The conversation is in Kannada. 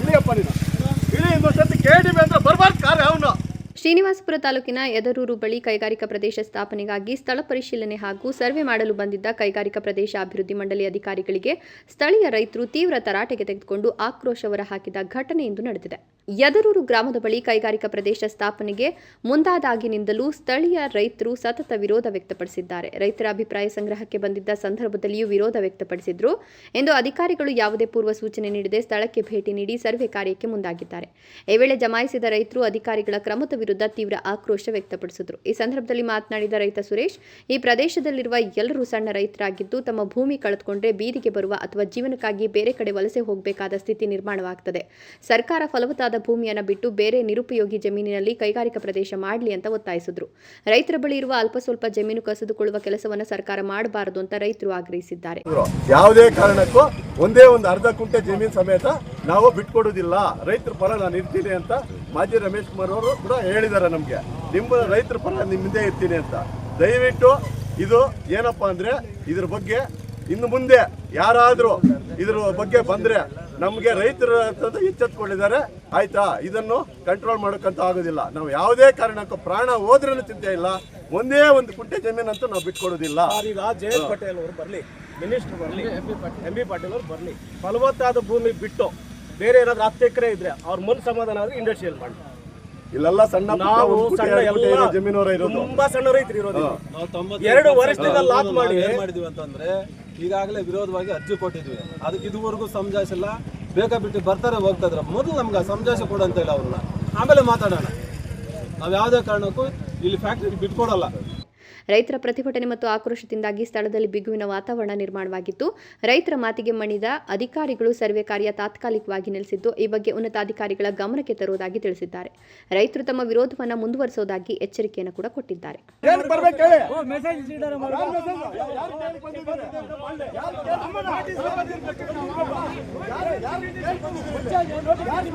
ಇಳಿಯಪ್ಪ ನೀನು. ಇಳಿ ಇನ್ನೊಂದು ಸತಿ ಕೆ ಡಿ ಬಿ ಅಂದ್ರೆ ಬರ್ಬಾರ್ದು ಕಾರ್ ಅವನು ಶ್ರೀನಿವಾಸಪುರ ತಾಲೂಕಿನ ಯದರೂರು ಬಳಿ ಕೈಗಾರಿಕಾ ಪ್ರದೇಶ ಸ್ಥಾಪನೆಗಾಗಿ ಸ್ಥಳ ಪರಿಶೀಲನೆ ಹಾಗೂ ಸರ್ವೆ ಮಾಡಲು ಬಂದಿದ್ದ ಕೈಗಾರಿಕಾ ಪ್ರದೇಶ ಅಭಿವೃದ್ಧಿ ಮಂಡಳಿ ಅಧಿಕಾರಿಗಳಿಗೆ ಸ್ಥಳೀಯ ರೈತರು ತೀವ್ರ ತರಾಟೆಗೆ ತೆಗೆದುಕೊಂಡು ಆಕ್ರೋಶ ಹೊರಹಾಕಿದ ಘಟನೆ ಇಂದು ನಡೆದಿದೆ. ಯದರೂರು ಗ್ರಾಮದ ಬಳಿ ಕೈಗಾರಿಕಾ ಪ್ರದೇಶ ಸ್ಥಾಪನೆಗೆ ಮುಂದಾದಾಗಿನಿಂದಲೂ ಸ್ಥಳೀಯ ರೈತರು ಸತತ ವಿರೋಧ ವ್ಯಕ್ತಪಡಿಸಿದ್ದಾರೆ. ರೈತರ ಅಭಿಪ್ರಾಯ ಸಂಗ್ರಹಕ್ಕೆ ಬಂದಿದ್ದ ಸಂದರ್ಭದಲ್ಲಿಯೂ ವಿರೋಧ ವ್ಯಕ್ತಪಡಿಸಿದ್ರು. ಎಂದು ಅಧಿಕಾರಿಗಳು ಯಾವುದೇ ಪೂರ್ವ ಸೂಚನೆ ನೀಡದೆ ಸ್ಥಳಕ್ಕೆ ಭೇಟಿ ನೀಡಿ ಸರ್ವೆ ಕಾರ್ಯಕ್ಕೆ ಮುಂದಾಗಿದ್ದಾರೆ. ಈ ವೇಳೆ ಜಮಾಯಿಸಿದ ರೈತರು ಅಧಿಕಾರಿಗಳ ಕ್ರಮದ ವಿರುದ್ಧ ತೀವ್ರ ಆಕ್ರೋಶ ವ್ಯಕ್ತಪಡಿಸಿದರು. ಈ ಸಂದರ್ಭದಲ್ಲಿ ಮಾತನಾಡಿದ ರೈತ ಸುರೇಶ್, ಈ ಪ್ರದೇಶದಲ್ಲಿರುವ ಎಲ್ಲರೂ ಸಣ್ಣ ರೈತರಾಗಿದ್ದು ತಮ್ಮ ಭೂಮಿ ಕಳೆದುಕೊಂಡ್ರೆ ಬೀದಿಗೆ ಬರುವ ಅಥವಾ ಜೀವನಕ್ಕಾಗಿ ಬೇರೆ ಕಡೆ ವಲಸೆ ಹೋಗಬೇಕಾದ ಸ್ಥಿತಿ ನಿರ್ಮಾಣವಾಗುತ್ತದೆ ಸರ್ಕಾರ ಫಲವತ್ತಾದ ಭೂಮಿಯನ್ನು ಬಿಟ್ಟು ಬೇರೆ ನಿರುಪಯೋಗಿ ಜಮೀನಿನಲ್ಲಿ ಕೈಗಾರಿಕಾ ಪ್ರದೇಶ ಮಾಡಲಿ ಅಂತ ಒತ್ತಾಯಿಸಿದ್ರು. ರೈತರ ಬಳಿ ಇರುವ ಅಲ್ಪ ಸ್ವಲ್ಪ ಜಮೀನು ಕಸಿದುಕೊಳ್ಳುವ ಕೆಲಸವನ್ನು ಸರ್ಕಾರ ಮಾಡಬಾರದು ಅಂತ ರೈತರು ಆಗ್ರಹಿಸಿದ್ದಾರೆ. ಯಾವುದೇ ಕಾರಣಕ್ಕೂ ಒಂದೇ ಒಂದು ಅರ್ಧ ಕುಂಟೆ ಜಮೀನು ಸಮೇತ ನಾವು ಬಿಟ್ಕೊಡೋದಿಲ್ಲ ರೈತರ ಪರ ನಾನು ಇರ್ತೀನಿ ಅಂತ ಮಾಜಿ ರಮೇಶ್ ಕುಮಾರ್ ಅವರು ಕೂಡ ಹೇಳಿದ್ದಾರೆ ನಮಗೆ. ನಿಮ್ಮ ರೈತರ ಪರ ನಿಮ್ಮ ಹಿಂದೆ ಇರ್ತೀನಿ ಅಂತ. ದಯವಿಟ್ಟು ಇದು ಏನಪ್ಪ ಅಂದರೆ ಇದ್ರ ಬಗ್ಗೆ ಇನ್ನು ಮುಂದೆ ಯಾರಾದರೂ ಇದ್ರ ಬಗ್ಗೆ ಬಂದರೆ ನಮಗೆ ರೈತರ ಎಚ್ಚೆತ್ಕೊಂಡಿದ್ದಾರೆ. ಆಯಿತಾ? ಇದನ್ನು ಕಂಟ್ರೋಲ್ ಮಾಡೋಕ್ಕಂತ ಆಗೋದಿಲ್ಲ. ನಾವು ಯಾವುದೇ ಕಾರಣಕ್ಕೂ ಪ್ರಾಣ ಹೋದ್ರೂ ಚಿಂತೆ ಇಲ್ಲ. ಒಂದೇ ಒಂದು ಕುಂಟೆ ಜಮೀನಂತೂ ನಾವು ಬಿಟ್ಕೊಡೋದಿಲ್ಲ ಜಯಂತ್ ಪಟೇಲ್ ಅವರು ಬರಲಿ. ಮಿನಿಸ್ಟರ್ ಬರಲಿ. ಎಂ ಬಿ ಪಾಟೀಲ್ ಅವರು ಬರಲಿ. ಫಲವತ್ತಾದ ಭೂಮಿ ಬಿಟ್ಟು ಬೇರೆ ಏನಾದ್ರು ಹತ್ತು ಎಕರೆ ಇದ್ರೆ ಅವ್ರ ಮನ್ ಸಮಾಧಾನ ಆದ್ರೆ ಇಂಡಸ್ಟ್ರಿಯಲ್ ಮಾಡಿ. ಇಲ್ಲೆಲ್ಲ ಸಣ್ಣ ನಾವು ಒಂದು ಸಣ್ಣ ಎಲ್ಲ ಜಮೀನವರ ಇರೋದು. ತುಂಬಾ ಸಣ್ಣ ರೈತರು ಇರೋದು. ಎರಡು ವರ್ಷದಿಂದ ಲಾಕ್ ಮಾಡಿ. ಏನ್ ಮಾಡಿದ್ವಿ ಅಂತಂದ್ರೆ ಈಗಾಗಲೇ ವಿರೋಧವಾಗಿ ಅರ್ಜಿ ಕೊಟ್ಟಿದ್ವಿ. ಅದಕ್ಕೆ ಇದುವರೆಗೂ ಸಮಜಾಯಿಸಿಲ್ಲ ಬೇಕಾ ಬಿಟ್ಟು ಬರ್ತಾರೆ ಹೋಗ್ತಾ ಇದ್ರೆ ಮೊದಲು ನಮ್ಗೆ ಸಮಜಾಯಿಸಿ ಕೊಡು ಅಂತ ಇಲ್ಲ ಅವ್ರನ್ನ. ಆಮೇಲೆ ಮಾತಾಡೋಣ. ನಾವು ಯಾವುದೇ ಕಾರಣಕ್ಕೂ ಇಲ್ಲಿ ಫ್ಯಾಕ್ಟ್ರಿ ಬಿಟ್ಕೊಡಲ್ಲ. ರೈತರ ಪ್ರತಿಭಟನೆ ಮತ್ತು ಆಕ್ರೋಶದಿಂದಾಗಿ ಸ್ಥಳದಲ್ಲಿ ಬಿಗುವಿನ ವಾತಾವರಣ ನಿರ್ಮಾಣವಾಗಿತ್ತು. ರೈತರ ಮಾತಿಗೆ ಮಣಿದ ಅಧಿಕಾರಿಗಳು ಸರ್ವೆ ಕಾರ್ಯ ತಾತ್ಕಾಲಿಕವಾಗಿ ನೆಲೆಸಿದ್ದು ಈ ಬಗ್ಗೆ ಉನ್ನತಾಧಿಕಾರಿಗಳ ಗಮನಕ್ಕೆ ತರುವುದಾಗಿ ತಿಳಿಸಿದ್ದಾರೆ. ರೈತರು ತಮ್ಮ ವಿರೋಧವನ್ನು ಮುಂದುವರಿಸೋದಾಗಿ ಎಚ್ಚರಿಕೆಯನ್ನು ಕೂಡ ಕೊಟ್ಟಿದ್ದಾರೆ?